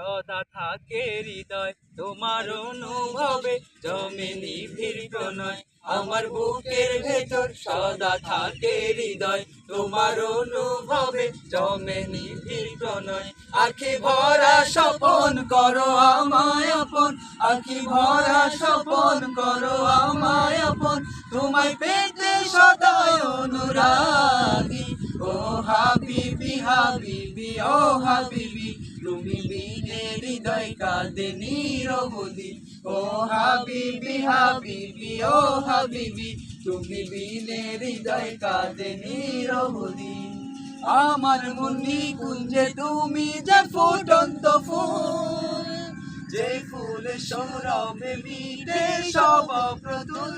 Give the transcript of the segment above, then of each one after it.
সদা থাকে হৃদয়। তোমার অনুভবে জমে নিবিড় প্রণয় আমার বুকের ভেতর সদা থাকে হৃদয়। তোমার অনুভবে জমে নিবিড় প্রণয় আখি ভরা স্বপন করো আমায় আপন। আখি ভরা স্বপন করো আমায় আপন, তোমায় পেতে সদায় অনুরাগী। ও হাবিবি হাবিবি, ও হাবিবি তুমি বিনে হৃদয় কাঁদে নিরবধি ও হাবিবি হাবিবি, ও হাবিবি, তুমি বিনে হৃদয় কাঁদে নিরবধি আমার মুন্নি কুঞ্জে তুমি যে ফুটন্ত ফুল, যে ফুল সৌরভে মিটে সব প্রতুল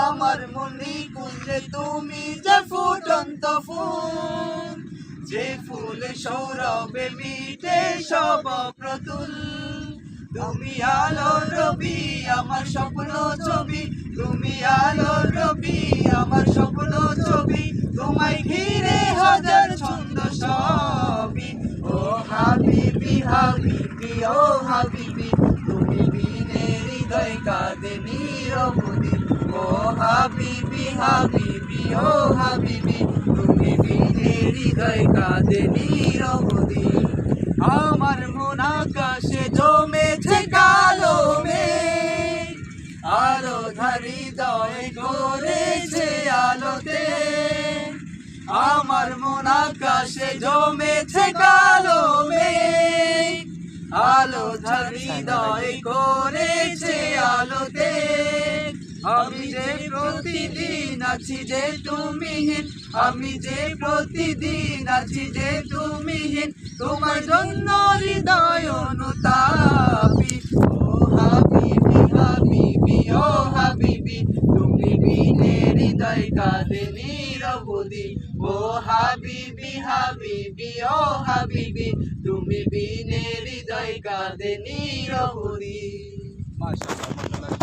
আমার মনি কুঞ্জে তুমি যে ফুটন্ত ফুল যে ফুল সৌরভে মিটে সব প্রতুল। তুমি আলো রবি, আমার স্বপ্ন ছবি। তুমি আলো রবি, আমার স্বপ্ন ছবি। তোমায় ঘিরে হাজার ছন্দ সবই। ও হাবিবি হাবিবি, ও হাবিবি, তুমি বিনে হৃদয় কাঁদে নিরবধি। ও হাবিবি হাবিবি, ও হাবিবি হৃদয় কাঁদে নিরবধি আমার মন আকাশে জমেছে কালো মেঘ। আলো ধারি দয় করেছে আলোতে। আমার মন আকাশে জমেছে কালো মেঘ। আলো ধারি দয় করেছে আলোতে। আমি যে প্রতিদিন আছি যে তুমিহীন, আমি যে প্রতিদিন আছি যে তুমিহীন, তোমার জন্য হৃদয় অনুতাপি। ও হাবিবি হাবিবি, ও হাবিবি, তুমি বিনে হৃদয় কাঁদে নিরবধি ও হাবিবি হাবিবি, ও হাবিবি, তুমি বিনে হৃদয় কাঁদে নিরবধি মাশাআল্লাহ